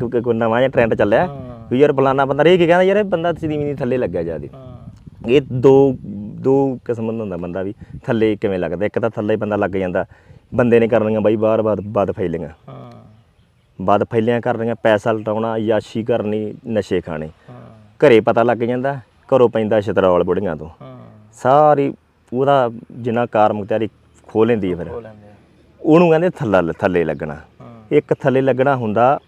ਕਿਉਂਕਿ ਕੋਈ ਨਵਾਂ ਜਿਹਾ ਟ੍ਰੈਂਡ ਚੱਲਿਆ। ਵੀ ਯਾਰ ਫਲਾਣਾ ਬੰਦਾ ਇਹ ਕੀ ਕਹਿੰਦਾ ਯਾਰ ਇਹ ਬੰਦਾ ਜ਼ਮੀਨ ਦੀ ਥੱਲੇ ਲੱਗਿਆ ਜਿਆਦੀ ਇਹ ਦੋ ਦੋ ਕਿਸਮ ਦਾ ਹੁੰਦਾ ਬੰਦਾ ਵੀ ਥੱਲੇ ਕਿਵੇਂ ਲੱਗਦਾ। ਇੱਕ ਤਾਂ ਥੱਲੇ ਬੰਦਾ ਲੱਗ ਜਾਂਦਾ। ਬੰਦੇ ਨੇ ਕਰਨੀਆਂ ਬਾਈ ਬਾਰ ਬਾਰ ਬਦ ਫੈਲੀਆਂ ਹਾਂ। ਬਦ ਫੈਲੀਆਂ ਕਰਨੀਆਂ ਪੈਸਾ ਲਟਾਉਣਾ ਯਾਸ਼ੀ ਕਰਨੀ ਨਸ਼ੇ ਖਾਣੇ। ਹਾਂ। ਘਰੇ ਪਤਾ ਲੱਗ ਜਾਂਦਾ ਘਰੋਂ ਪੈਂਦਾ ਸ਼ਤਰੌਲ ਬੁੜੀਆਂ ਤੋਂ। ਹਾਂ। ਸਾਰੀ ਉਹਦਾ ਜਿੰਨਾ ਕਾਰ ਮੁਖਤਿਆਰੀ ਖੋ ਲੈਂਦੀ ਹੈ ਫਿਰ। ਉਹਨੂੰ ਕਹਿੰਦੇ ਥੱਲਾ ਥੱਲੇ ਲੱਗਣਾ। ਇੱਕ ਥੱਲੇ ਲੱਗਣਾ ਹੁੰਦਾ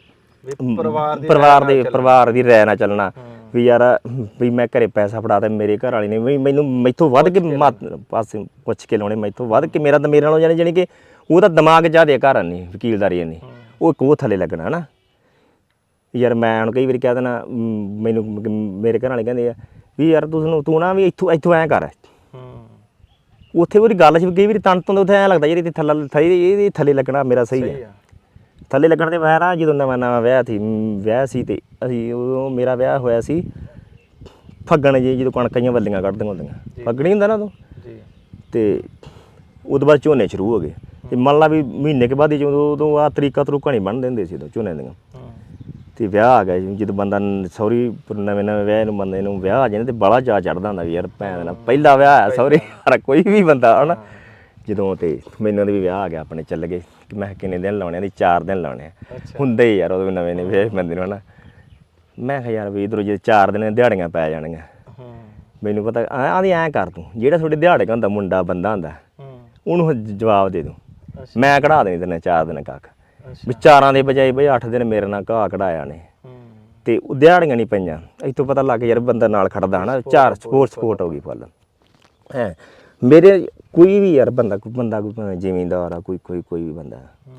ਪਰਿਵਾਰ ਦੀ ਪਰਿਵਾਰ ਦੇ ਪਰਿਵਾਰ ਦੀ ਰਹਿ ਨਾਲ ਚੱਲਣਾ। ਵੀ ਯਾਰ ਵੀ ਮੈਂ ਘਰੇ ਪੈਸਾ ਫੜਾ ਤੇ ਮੇਰੇ ਘਰ ਵਾਲੀ ਨੇ ਵੀ ਮੈਨੂੰ ਮੈਥੋਂ ਵੱਧ ਕੇ ਪਾਸੇ ਪੁੱਛ ਕੇ ਲਾਉਣੇ ਮੈਥੋਂ ਵੱਧ ਕੇ ਮੇਰਾ ਤਾਂ ਮੇਰੇ ਨਾਲੋਂ ਜਾਨੀ ਜਾਨੀ ਕਿ ਉਹਦਾ ਦਿਮਾਗ ਜ਼ਿਆਦੇ ਘਰ ਨਹੀਂ ਵਕੀਲਦਾਰੀ ਨਹੀਂ ਉਹ ਇੱਕ ਉਹ ਥੱਲੇ ਲੱਗਣਾ ਹਨਾ? ਯਾਰ ਮੈਂ ਹੁਣ ਕਈ ਵਾਰੀ ਕਹਿ ਦੇਣਾ ਮੈਨੂੰ ਮੇਰੇ ਘਰ ਵਾਲੇ ਕਹਿੰਦੇ ਆ ਵੀ ਯਾਰ ਤੂੰ ਤੂੰ ਨਾ ਵੀ ਇੱਥੋਂ ਇੱਥੋਂ ਐਂ ਕਰ। ਹੂੰ। ਉੱਥੇ ਉਹਦੀ ਗੱਲ ਸੀ ਕਈ ਵਾਰੀ ਤਣ ਤੋਂ ਉੱਥੇ ਐਂ ਲੱਗਦਾ ਯਾਰ ਇਹਦੇ ਥੱਲੇ ਥੱਲੇ ਇਹਦੇ ਥੱਲੇ ਲੱਗਣਾ ਮੇਰਾ ਸਹੀ ਹੈ। ਥੱਲੇ ਲੱਗਣ ਦੇ ਮੈਂ ਨਾ ਜਦੋਂ ਨਵਾਂ ਨਵਾਂ ਵਿਆਹ ਸੀ ਵਿਆਹ ਸੀ ਤੇ ਅਸੀਂ ਉਦੋਂ ਮੇਰਾ ਵਿਆਹ ਹੋਇਆ ਸੀ ਫੱਗਣ ਜੀ ਜਦੋਂ ਕਣਕਾਂ ਵੱਲੀਆਂ ਕੱਢਦੀਆਂ ਹੁੰਦੀਆਂ। ਫੱਗਣੀ ਹੁੰਦਾ ਨਾ ਉਦੋਂ? ਜੀ। ਤੇ ਉਦੋਂ ਬਾਅਦ ਝੋਨੇ ਸ਼ੁਰੂ ਹੋ ਗਏ। ਤੇ ਮੰਨ ਲਾ ਵੀ ਮਹੀਨੇ ਕੇ ਬਾਅਦ ਹੀ ਜਦੋਂ ਉਦੋਂ ਆ ਤਰੀਕਾ ਤਰੂਕਾ ਨਹੀਂ ਬਣ ਦਿੰਦੇ ਸੀ ਉਦੋਂ ਝੋਨੇ ਦੀਆਂ। ਤੇ ਵਿਆਹ ਆ ਗਿਆ ਜੀ, ਜਦੋਂ ਬੰਦਾ ਸੌਰੀ ਨਵੇਂ ਨਵੇਂ ਵਿਆਹ ਨੂੰ ਬੰਦੇ ਨੂੰ ਵਿਆਹ ਆ ਜਾਣੇ ਤੇ ਬੜਾ ਚਾਅ ਚੜਦਾ ਹੁੰਦਾ ਵੀ ਯਾਰ ਭੈਣ ਦਾ ਪਹਿਲਾ ਵਿਆਹ ਆ ਸੌਰੀ ਯਾਰ ਕੋਈ ਵੀ ਬੰਦਾ ਹਨਾ। ਜਦੋਂ ਤੇ ਮੈਨੂੰ ਵੀ ਵਿਆਹ ਆ ਗਿਆ ਆਪਣੇ ਚੱਲ ਗਏ। ਕਿ ਮੈਂ ਕਿੰਨੇ ਦਿਨ ਲਾਉਣੇ ਆ? ਦੀ 4 ਦਿਨ ਲਾਉਣੇ ਆ। ਹੁੰਦੇ ਹੀ ਯਾਰ ਉਦੋਂ ਨਵੇਂ ਨੇ ਵਿਆਹ ਬੰਦੇ ਨੂੰ ਹਨਾ। ਮੈਂ ਕਿਹਾ ਯਾਰ ਵੀ ਇਧਰੋਂ ਜੇ 4 ਦਿਨ ਦਿਹਾੜੀਆਂ ਪੈ ਜਾਣਗੀਆਂ। ਮੈਨੂੰ ਪਤਾ ਆਂਦੀ ਐਂ ਕਰ ਤੂੰ। ਜਿਹੜਾ ਤੁਹਾਡੇ ਦਿਹਾੜੇ ਹੁੰਦਾ ਮੁੰਡਾ ਬੰਦਾ ਹੁੰਦਾ ਉਹਨੂੰ ਜਵਾਬ ਦੇ ਦੂੰ। ਮੈਂ ਕਢਾ ਦੇਣੀ ਤੈਨੂੰ 4 ਦਿਨ ਕੱਖ। ਅੱਛਾ। ਵੀ ਚਾਰਾਂ ਦੇ ਬਜਾਏ ਬਈ 8 ਦਿਨ ਮੇਰੇ ਨਾਲ ਘਾਹ ਕਢਾਇਆ ਨੇ। ਤੇ ਉਹ ਦਿਹਾੜੀਆਂ ਨਹੀਂ ਪਈਆਂ। ਇੱਥੋਂ ਪਤਾ ਲੱਗ ਯਾਰ ਬੰਦਾ ਨਾਲ ਖੜਦਾ ਹਨਾ। ਚਾਰ ਸਪੋਰਟ ਸਪੋਰਟ ਹੋ ਗਈ ਫੁੱਲ। ਹੈ। ਮੇਰੇ ਕੋਈ ਵੀ ਯਾਰ ਬੰਦਾ ਕੋਈ ਬੰਦਾ ਕੋਈ ਭਾਵੇਂ ਜ਼ਿਮੀਂਦਾਰ ਆ ਕੋਈ ਕੋਈ ਕੋਈ ਵੀ ਬੰਦਾ। ਹੂੰ।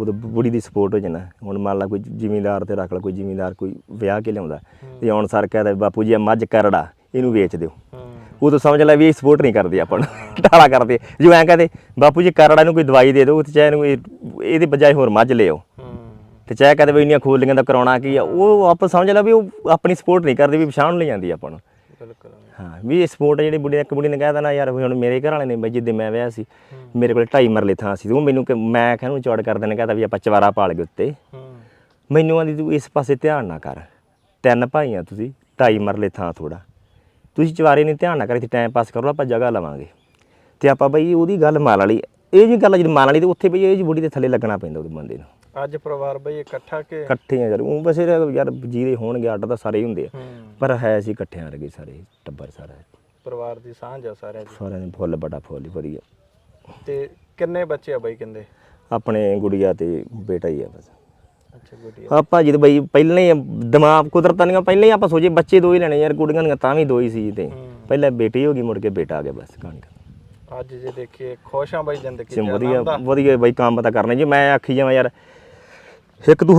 ਉਹਦੇ ਬੁੜੀ ਦੀ ਸਪੋਰਟ ਹੋ ਜਾਣਾ। ਹੁਣ ਮੰਨ ਲਾ ਕੋਈ ਜ਼ਿਮੀਂਦਾਰ ਤੇ ਰੱਖ ਲਾ ਕੋਈ ਜ਼ਿਮੀਂਦਾਰ ਕੋਈ ਵਿਆਹ ਕੇ ਲਿਆਉਂਦਾ ਤੇ ਹੁਣ ਸਰ ਕਹਿੰਦਾ ਬਾਪੂ ਜੀ ਇਹ ਮੱਝ ਕਰੜਾ ਇਹਨੂੰ ਵੇਚ ਦਿਓ। ਹੂੰ। ਉਦੋਂ ਸਮਝ ਲੈ ਵੀ ਇਹ ਸਪੋਰਟ ਨਹੀਂ ਕਰਦੇ ਆਪਾਂ। ਨੂੰ ਟਾਲਾ ਕਰਦੇ। ਜੋ ਐਂ ਕਹਦੇ ਬਾਪੂ ਜੀ ਕਰੜਾ ਨੂੰ ਕੋਈ ਦਵਾਈ ਦੇ ਦਿਓ ਤੇ ਚਾਹੇ ਇਹਨੂੰ ਇਹ- ਇਹਦੇ ਬਜਾਏ ਹੋਰ ਮੱਝ ਲਿਓ ਤੇ ਚਾਹੇ ਕਹਦੇ ਵੀ ਇੰਨੀਆਂ ਖੋਲੀਆਂ ਦਾ ਕਰਾਉਣਾ ਕੀ ਆ ਉਹ ਆਪਾਂ ਸਮਝ ਲੈ ਵੀ ਉਹ ਆਪਣੀ ਸਪੋਰਟ ਨਹੀਂ ਕਰਦੇ ਵੀ ਪਛਾਣ ਲਈ ਜਾਂਦੀ ਆਪਾਂ ਨੂੰ। ਬਿਲਕੁਲ। ਹਾਂ ਵੀ ਸਪੋਰਟ ਜਿਹੜੀ ਬੁੜੀ ਇੱਕ ਬੁੜੀ ਨੇ ਕਹਿ ਦੇਣਾ ਯਾਰ ਵੀ ਹੁਣ ਮੇਰੇ ਘਰ ਵਾਲੇ ਨੇ ਬਈ ਜਿੱਦੇ ਮੈਂ ਵਿਆਹ ਸੀ ਮੇਰੇ ਕੋਲ ਢਾਈ ਮਰਲੇ ਥਾਂ ਸੀ ਤੇ ਮੈਨੂੰ ਕਿ ਮੈਂ ਕਹਿੰਨੂੰ ਚੌੜ ਕਰਦੇ ਨੇ ਕਹਤਾ ਵੀ ਆਪਾਂ ਚਵਾਰਾ ਪਾਲ ਗਏ ਉੱਤੇ। ਮੈਨੂੰ ਆਂਦੀ ਤੂੰ ਇਸ ਪਾਸੇ ਧਿਆਨ ਨਾ ਕਰ ਤਿੰਨ ਭਾਈ ਆ ਤੁਸੀਂ ਢਾਈ ਮਰਲੇ ਥਾਂ ਥੋੜਾ ਤੁਸੀਂ ਚਵਾਰੇ ਨਹੀਂ ਧਿਆਨ ਨਾ ਕਰ ਇੱਥੇ ਟਾਈਮ ਪਾਸ ਕਰੋ ਆਪਾਂ ਜਗ੍ਹਾ ਲਵਾਂਗੇ। ਤੇ ਆਪਾਂ ਬਈ ਉਹਦੀ ਗੱਲ ਮੰਨ ਵਾਲੀ ਇਹ ਜੀ ਗੱਲ ਜਦੋਂ ਮੰਨ ਵਾਲੀ ਤੇ ਉੱਥੇ ਬਈ ਇਹ ਜੀ ਬੁੜੀ ਦੇ ਥੱਲੇ ਲੱਗਣਾ ਪੈਂਦਾ ਉਹਦੇ ਬੰਦੇ ਨੂੰ। ਅੱਜ ਪਰਿਵਾਰ ਬਈ ਇਕੱਠਾ ਕਿ। ਇਕੱਠੇ ਆ ਯਾਰ ਉਹ ਬਸ ਯਾਰ ਜੀਰੇ ਹੋਣਗੇ ਅੱਡ ਤਾਂ ਸਾਰੇ ਹੀ ਹੁੰਦੇ ਆ। ਪਰ ਹੈ ਸੀ ਇਕੱਠਿਆਂ ਵਰਗੇ ਸਾਰੇ ਟੱਬਰ ਸਾਰਾ। ਪਰਿਵਾਰ ਦੀ ਸਾਂਝ ਆ ਸਾਰਿਆਂ ਦੀ। ਸਾਰਿਆਂ ਦੇ ਫੁੱਲ ਬੜਾ ਫੁੱਲ ਹੀ ਵਧੀਆ। ਤੇ ਕਿੰਨੇ ਬੱਚੇ ਆ ਬਈ ਕਹਿੰਦੇ? ਆਪਣੇ ਗੁੜੀਆ ਤੇ ਬੇਟਾ ਹੀ ਆ ਬਸ। ਅੱਛਾ ਆਪਾਂ ਜਦ ਬਈ ਪਹਿਲਾਂ ਹੀ ਦਿਮਾਗ ਕੁਦਰਤਾਂ ਦੀਆਂ ਪਹਿਲਾਂ ਹੀ ਆਪਾਂ ਸੋਚੇ ਬੱਚੇ ਦੋ ਹੀ ਲੈਣੇ ਯਾਰ ਕੁੜੀਆਂ ਦੀਆਂ ਤਾਂ ਵੀ ਦੋ ਹੀ ਸੀ ਤੇ। ਪਹਿਲਾਂ ਬੇਟੀ ਹੋ ਗਈ ਮੁੜ ਕੇ ਬੇਟਾ ਆ ਗਿਆ ਬਸ ਕਹਾਣੀ। ਅੱਜ ਜੇ ਦੇਖੀਏ ਖੁਸ਼ ਆ ਬਈ ਜ਼ਿੰਦਗੀ ਜੀ ਚ ਵਧੀਆ? ਵਧੀਆ ਬਈ ਕੰਮ ਤਾਂ ਕਰਨੇ ਜੀ ਮੈਂ ਆਖੀ ਜਾਵਾਂ ਯਾਰ ਇੱਕ ਤੂੰ